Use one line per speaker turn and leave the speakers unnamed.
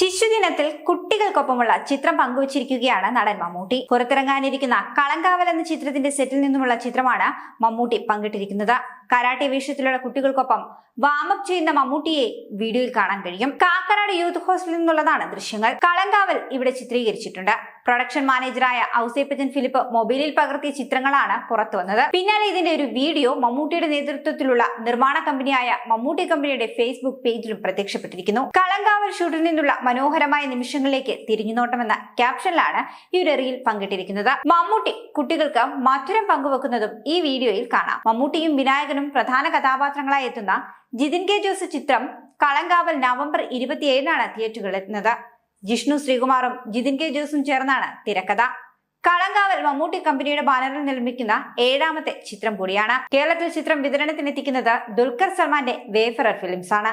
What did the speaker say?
ശിശുദിനത്തിൽ കുട്ടികൾക്കൊപ്പമുള്ള ചിത്രം പങ്കുവച്ചിരിക്കുകയാണ് നടൻ മമ്മൂട്ടി. പുറത്തിറങ്ങാനിരിക്കുന്ന കളങ്കാവൽ എന്ന ചിത്രത്തിന്റെ സെറ്റിൽ നിന്നുമുള്ള ചിത്രമാണ് മമ്മൂട്ടി പങ്കിട്ടിരിക്കുന്നത്. കരാട്ടെ വേഷത്തിലുള്ള കുട്ടികൾക്കൊപ്പം വാമപ്പ് ചെയ്യുന്ന മമ്മൂട്ടിയെ വീഡിയോയിൽ കാണാൻ കഴിയും. കാക്കനാട് യൂത്ത് ഹോസ്റ്റലിൽ നിന്നുള്ളതാണ് ദൃശ്യങ്ങൾ. കളങ്കാവൽ ഇവിടെ ചിത്രീകരിച്ചിട്ടുണ്ട്. പ്രൊഡക്ഷൻ മാനേജറായ ഔസേപ്പജൻ ഫിലിപ്പ് മൊബൈലിൽ പകർത്തിയ ചിത്രങ്ങളാണ് പുറത്തു വന്നത്. പിന്നാലെ ഇതിന്റെ ഒരു വീഡിയോ മമ്മൂട്ടിയുടെ നേതൃത്വത്തിലുള്ള നിർമ്മാണ കമ്പനിയായ മമ്മൂട്ടി കമ്പനിയുടെ ഫേസ്ബുക്ക് പേജിലും പ്രത്യക്ഷപ്പെട്ടിരിക്കുന്നു. കളങ്കാവൽ ഷൂട്ടിൽ നിന്നുള്ള മനോഹരമായ നിമിഷങ്ങളിലേക്ക് തിരിഞ്ഞുനോട്ടമെന്ന ക്യാപ്ഷനിലാണ് ഈ ഒരു റീൽ പങ്കിട്ടിരിക്കുന്നത്. മമ്മൂട്ടി കുട്ടികൾക്ക് മധുരം പങ്കുവെക്കുന്നതും ഈ വീഡിയോയിൽ കാണാം. മമ്മൂട്ടിയും വിനായകനും പ്രധാന കഥാപാത്രങ്ങളായി എത്തുന്ന ജിതിൻ കെ ജോസ് ചിത്രം കളങ്കാവൽ നവംബർ ഇരുപത്തിയേഴിനാണ് തിയേറ്ററുകളിൽ എത്തുന്നത്. ജിഷ്ണു ശ്രീകുമാറും ജിതിൻ കെ ജോസും ചേർന്നാണ് തിരക്കഥ. കളങ്കാവൽ മമ്മൂട്ടി കമ്പനിയുടെ ബാനറിൽ നിർമ്മിക്കുന്ന ഏഴാമത്തെ ചിത്രം കൂടിയാണ്. കേരളത്തിൽ ചിത്രം വിതരണത്തിനെത്തിക്കുന്നത് ദുൽഖർ സൽമാന്റെ വേഫറർ ഫിലിംസ് ആണ്